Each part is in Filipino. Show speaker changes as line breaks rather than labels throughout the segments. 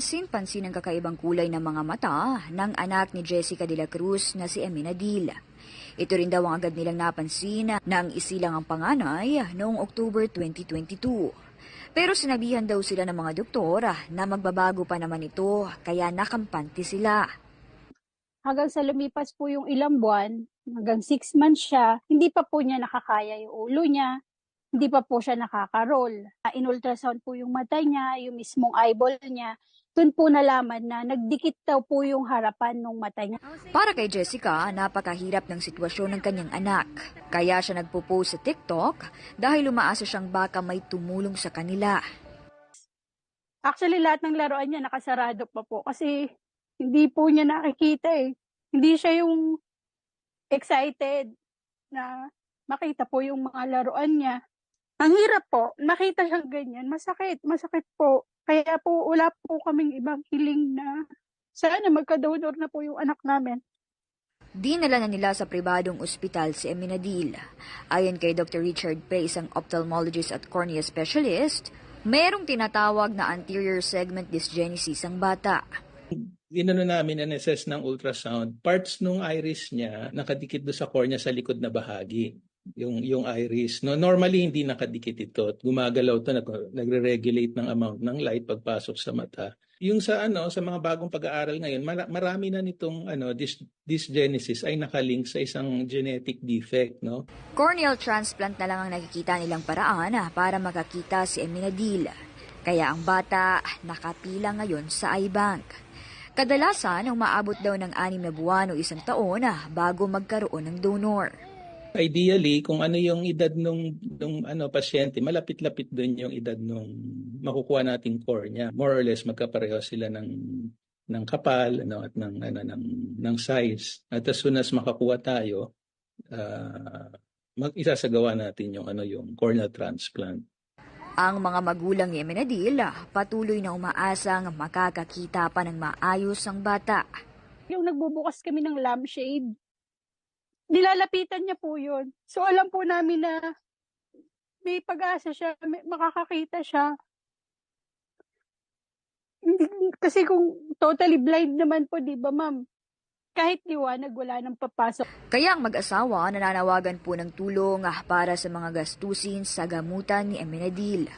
Sinpansin ang kakaibang kulay ng mga mata ng anak ni Jessica de la Cruz na si Eminadil. Ito rin daw ang agad nilang napansin na ang isilang ang panganay noong October 2022. Pero sinabihan daw sila ng mga doktor na magbabago pa naman ito kaya nakampante sila.
hanggang sa lumipas po yung ilang buwan, hanggang six months siya, hindi pa po niya nakakaya yung ulo niya, hindi pa po siya nakaka-roll. Ah, In-ultrasound po yung mata niya, yung mismong eyeball niya. Doon po nalaman na nagdikit daw po yung harapan ng mata niya.
Para kay Jessica, napakahirap ng sitwasyon ng kanyang anak. Kaya siya nagpo-post sa TikTok dahil umaasa siyang baka may tumulong sa kanila.
Actually, lahat ng laruan niya nakasarado pa po kasi hindi po niya nakikita eh. Hindi siya yung excited na makita po yung mga laruan niya. Ang hirap po, makita siyang ganyan. Masakit, masakit po. Kaya po, wala po kaming ibang hiling na sana magka-donor na po yung anak namin.
Dinala na nila sa pribadong ospital si Eminadil. Ayon kay Dr. Richard Pay, isang ophthalmologist at cornea specialist, merong tinatawag na anterior segment dysgenesis ang bata.
inano namin NSS ng ultrasound, parts nung iris niya nakadikit do sa cornea sa likod na bahagi. Yung yung iris. No, normally hindi nakadikit ito. At Gumagalaw to, nag, nagre-regulate ng amount ng light pagpasok sa mata. Yung sa ano, sa mga bagong pag-aaral ngayon, mara- marami na nitong ano, dys, dysgenesis ay nakalink sa isang genetic defect, no?
Corneal transplant na lang ang nakikita nilang paraan ah, para makakita si Eminadil. Kaya ang bata nakapila ngayon sa iBank. Kadalasan, umaabot daw ng anim na buwan o isang taon ah, bago magkaroon ng donor.
Ideally, kung ano yung edad nung, nung ano, pasyente, malapit-lapit doon yung edad nung makukuha nating cornea. More or less, magkapareho sila ng ng kapal ano, at ng, ano, ng, ng size. At as soon as makakuha tayo, uh, mag isasagawa natin yung ano yung corneal transplant.
Ang mga magulang ni Eminadil ah, patuloy na umaasang makakakita pa ng maayos ang bata.
Yung nagbubukas kami ng lampshade, nilalapitan niya po yun. So alam po namin na may pag-asa siya, may, makakakita siya. Kasi kung totally blind naman po, di ba ma'am? Kahit liwanag, wala nang papasok.
Kaya ang mag-asawa nananawagan po ng tulong ah, para sa mga gastusin sa gamutan ni Eminadil.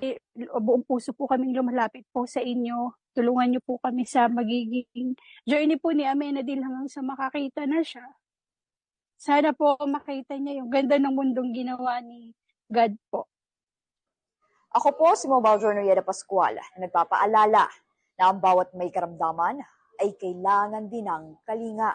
Eh, buong puso po kaming lumalapit po sa inyo. Tulungan niyo po kami sa magiging journey po ni Amenadil hanggang sa makakita na siya. Sana po makita niya yung ganda ng mundong ginawa ni God po.
Ako po si Mobile Journal Pascual na nagpapaalala na ang bawat may karamdaman ay kailangan din ng kalinga.